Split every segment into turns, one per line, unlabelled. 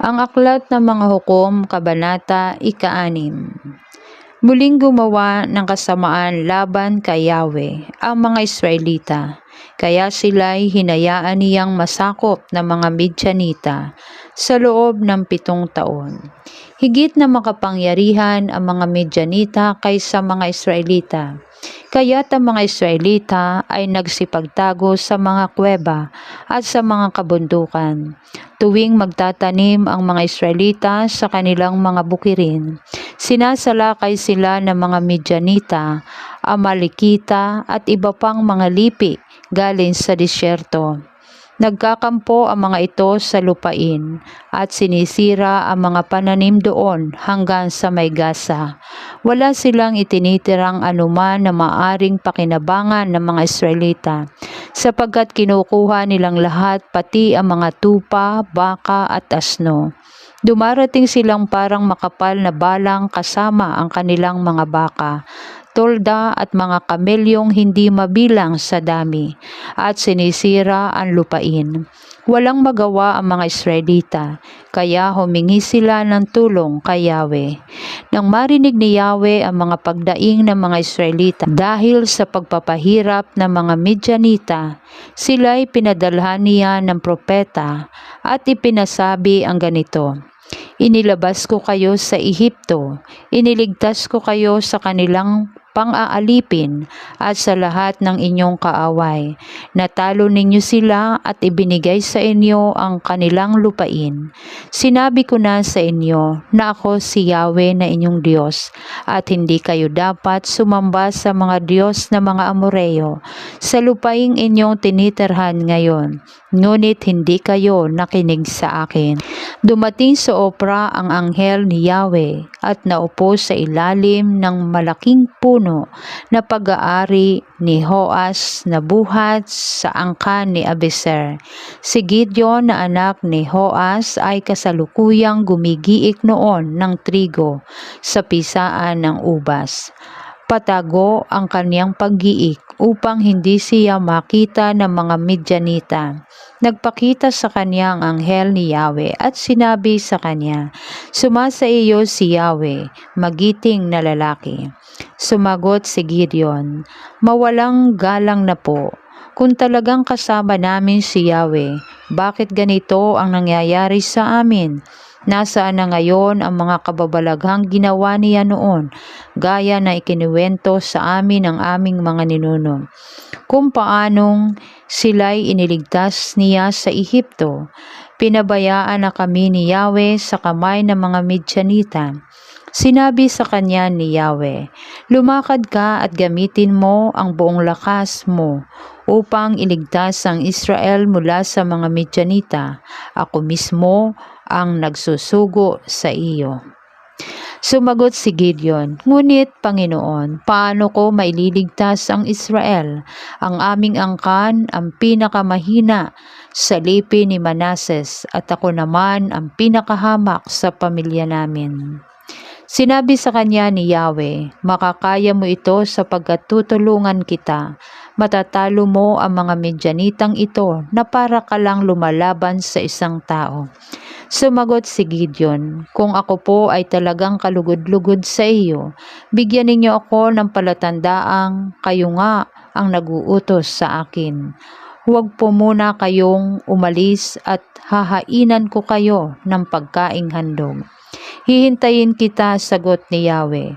Ang Aklat ng Mga Hukom, Kabanata, Ika-anim. Muling gumawa ng kasamaan laban kay Yahweh ang mga Israelita, kaya sila'y hinayaan niyang masakop ng mga Midyanita sa loob ng pitong taon. Higit na makapangyarihan ang mga Midyanita kaysa mga Israelita. Kaya't ang mga Israelita ay nagsipagtago sa mga kuweba at sa mga kabundukan. Tuwing magtatanim ang mga Israelita sa kanilang mga bukirin, sinasalakay sila ng mga Midyanita, Amalekita at iba pang mga lipi galing sa disyerto. Nagkakampo ang mga ito sa lupain at sinisira ang mga pananim doon hanggang sa may gasa. Wala silang itinitirang anuman na maaring pakinabangan ng mga Israelita sapagkat kinukuha nilang lahat pati ang mga tupa, baka at asno. Dumarating silang parang makapal na balang kasama ang kanilang mga baka tolda at mga kamelyong hindi mabilang sa dami at sinisira ang lupain. Walang magawa ang mga Israelita, kaya humingi sila ng tulong kay Yahweh. Nang marinig ni Yahweh ang mga pagdaing ng mga Israelita dahil sa pagpapahirap ng mga Midyanita, sila'y pinadalhan niya ng propeta at ipinasabi ang ganito, Inilabas ko kayo sa Ehipto, iniligtas ko kayo sa kanilang pang-aalipin at sa lahat ng inyong kaaway. Natalo ninyo sila at ibinigay sa inyo ang kanilang lupain. Sinabi ko na sa inyo na ako si Yahweh na inyong Diyos at hindi kayo dapat sumamba sa mga Diyos na mga Amoreo sa lupaing inyong tinitirhan ngayon. Ngunit hindi kayo nakinig sa akin. Dumating sa Opra ang anghel ni Yahweh at naupo sa ilalim ng malaking puno na pag-aari ni Hoas na buhat sa angkan ni Abiser. Si Gideon na anak ni Hoas ay kasalukuyang gumigiik noon ng trigo sa pisaan ng ubas patago ang kaniyang paggiik upang hindi siya makita ng mga Midyanita. Nagpakita sa kanya ang anghel ni Yahweh at sinabi sa kanya, Sumasa iyo si Yahweh, magiting na lalaki. Sumagot si Gideon, Mawalang galang na po. Kung talagang kasama namin si Yahweh, bakit ganito ang nangyayari sa amin? Nasaan na ngayon ang mga kababalaghang ginawa niya noon, gaya na ikiniwento sa amin ng aming mga ninuno. Kung paanong sila'y iniligtas niya sa Ehipto, pinabayaan na kami ni Yahweh sa kamay ng mga Midyanita. Sinabi sa kanya ni Yahweh, Lumakad ka at gamitin mo ang buong lakas mo upang iligtas ang Israel mula sa mga Midyanita. Ako mismo ang nagsusugo sa iyo. Sumagot si Gideon, Ngunit Panginoon, paano ko maililigtas ang Israel? Ang aming angkan ang pinakamahina sa lipi ni Manases at ako naman ang pinakahamak sa pamilya namin. Sinabi sa kanya ni Yahweh, makakaya mo ito sapagkat tutulungan kita. Matatalo mo ang mga medyanitang ito na para ka lang lumalaban sa isang tao. Sumagot si Gideon, Kung ako po ay talagang kalugod-lugod sa iyo, bigyan ninyo ako ng palatandaang kayo nga ang naguutos sa akin. Huwag po muna kayong umalis at hahainan ko kayo ng pagkaing handog. Hihintayin kita, sagot ni Yahweh.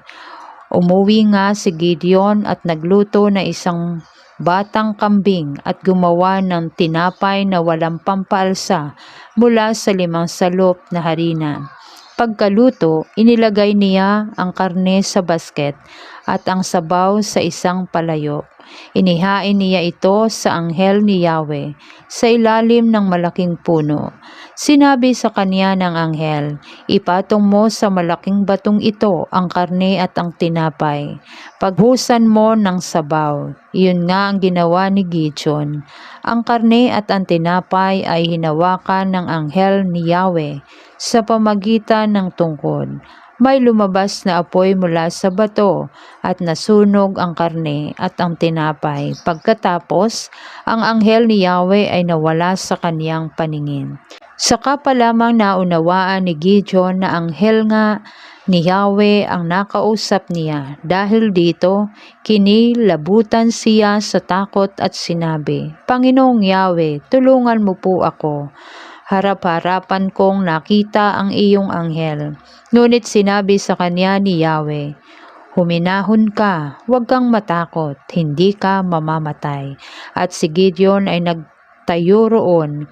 Umuwi nga si Gideon at nagluto na isang batang kambing at gumawa ng tinapay na walang pampalsa mula sa limang salop na harina. Pagkaluto, inilagay niya ang karne sa basket at ang sabaw sa isang palayok. Inihain niya ito sa anghel ni Yahweh sa ilalim ng malaking puno. Sinabi sa kanya ng anghel, Ipatong mo sa malaking batong ito ang karne at ang tinapay. Paghusan mo ng sabaw. Iyon nga ang ginawa ni Gideon. Ang karne at ang tinapay ay hinawakan ng anghel ni Yahweh sa pamagitan ng tungkod may lumabas na apoy mula sa bato at nasunog ang karne at ang tinapay. Pagkatapos, ang anghel ni Yahweh ay nawala sa kaniyang paningin. Saka pa lamang naunawaan ni Gideon na anghel nga ni Yahweh ang nakausap niya. Dahil dito, kinilabutan siya sa takot at sinabi, Panginoong Yahweh, tulungan mo po ako. Harap-harapan kong nakita ang iyong anghel. Ngunit sinabi sa kanya ni Yahweh, Huminahon ka, huwag kang matakot, hindi ka mamamatay. At si Gideon ay nagtayo roon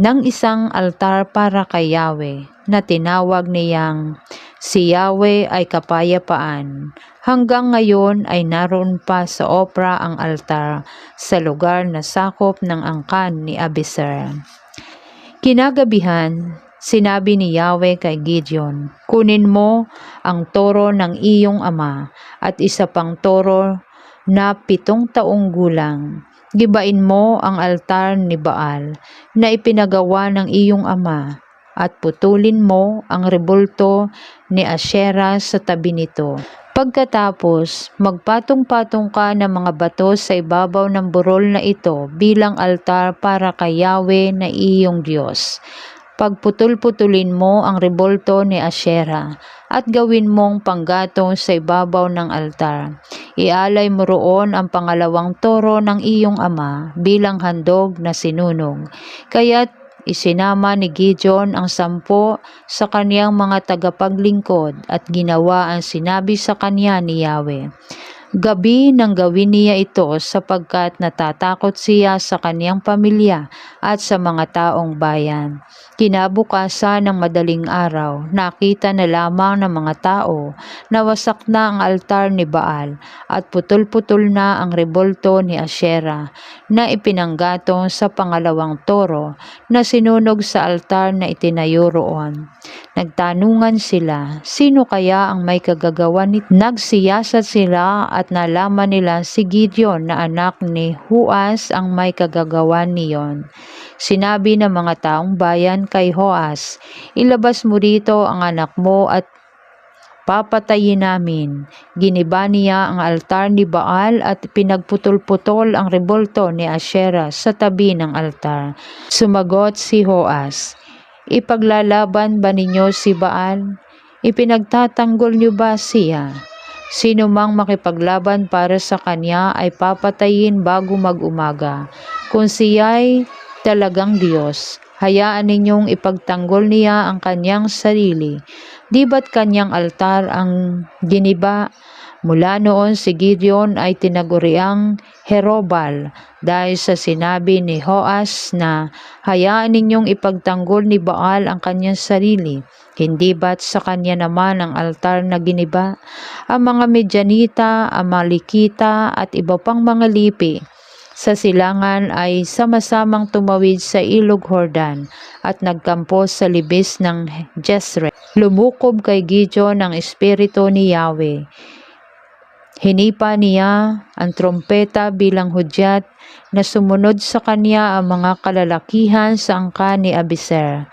ng isang altar para kay Yahweh na tinawag niyang si Yahweh ay kapayapaan. Hanggang ngayon ay naroon pa sa Opra ang altar sa lugar na sakop ng angkan ni Abiser. Kinagabihan, sinabi ni Yahweh kay Gideon, Kunin mo ang toro ng iyong ama at isa pang toro na pitong taong gulang. Gibain mo ang altar ni Baal na ipinagawa ng iyong ama at putulin mo ang rebulto ni Asherah sa tabi nito. Pagkatapos, magpatong-patong ka ng mga bato sa ibabaw ng burol na ito bilang altar para kay Yahweh na iyong Diyos. Pagputol-putulin mo ang rebulto ni Asherah at gawin mong panggatong sa ibabaw ng altar. Ialay mo roon ang pangalawang toro ng iyong ama bilang handog na sinunog. Kaya't Isinama ni Gideon ang sampo sa kaniyang mga tagapaglingkod at ginawa ang sinabi sa kanya ni Yahweh. Gabi nang gawin niya ito sapagkat natatakot siya sa kaniyang pamilya at sa mga taong bayan. Kinabukasan ng madaling araw, nakita na lamang ng mga tao na wasak na ang altar ni Baal at putol-putol na ang rebulto ni Asherah na ipinanggatong sa pangalawang toro na sinunog sa altar na itinayo roon. Nagtanungan sila, sino kaya ang may kagagawa nito? Nagsiyasat sila at nalaman nila si Gideon na anak ni Huas ang may kagagawa niyon. Sinabi ng mga taong bayan kay Hoas, ilabas mo rito ang anak mo at papatayin namin. Giniba niya ang altar ni Baal at pinagputol-putol ang rebulto ni Asherah sa tabi ng altar. Sumagot si Hoas, Ipaglalaban ba ninyo si Baal? Ipinagtatanggol niyo ba siya? Sino mang makipaglaban para sa kanya ay papatayin bago mag-umaga. Kung siya'y talagang Diyos, hayaan ninyong ipagtanggol niya ang kanyang sarili. Di ba't kanyang altar ang giniba? Mula noon si Gideon ay tinaguriang Herobal dahil sa sinabi ni Hoas na hayaan ninyong ipagtanggol ni Baal ang kanyang sarili. Hindi ba't sa kanya naman ang altar na giniba? Ang mga Medyanita, Amalikita at iba pang mga lipi sa silangan ay sama-samang tumawid sa ilog Hordan at nagkampo sa libis ng Jezreel. Lumukob kay Gideon ang espiritu ni Yahweh. Hinipa niya ang trompeta bilang hudyat na sumunod sa kanya ang mga kalalakihan sa angka ni Abiser.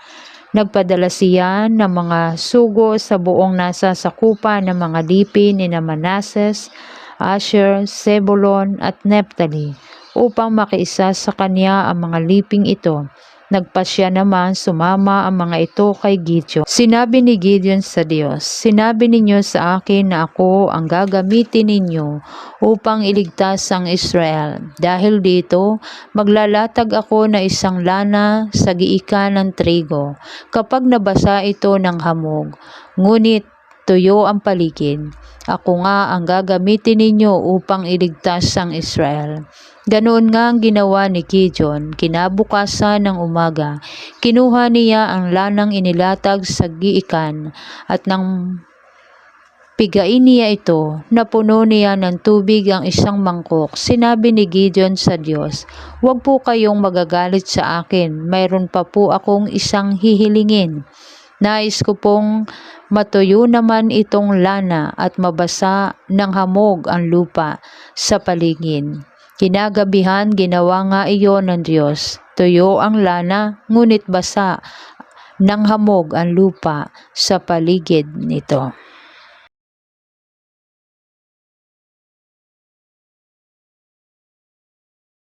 Nagpadala siya ng mga sugo sa buong nasa sakupa ng mga lipi ni na Manases, Asher, Zebulon at Nephtali upang makiisa sa kanya ang mga liping ito Nagpasya naman sumama ang mga ito kay Gideon. Sinabi ni Gideon sa Diyos, Sinabi ninyo sa akin na ako ang gagamitin ninyo upang iligtas ang Israel. Dahil dito, maglalatag ako na isang lana sa giikan ng trigo kapag nabasa ito ng hamog. Ngunit tuyo ang paligid. Ako nga ang gagamitin ninyo upang iligtas ang Israel. Ganoon nga ang ginawa ni Gideon. Kinabukasan ng umaga, kinuha niya ang lanang inilatag sa giikan at nang pigain niya ito, napuno niya ng tubig ang isang mangkok. Sinabi ni Gideon sa Diyos, Huwag po kayong magagalit sa akin, mayroon pa po akong isang hihilingin. Nais ko pong matuyo naman itong lana at mabasa ng hamog ang lupa sa paligid. Kinagabihan ginawa nga iyon ng Diyos. Tuyo ang lana, ngunit basa ng hamog ang lupa sa paligid nito.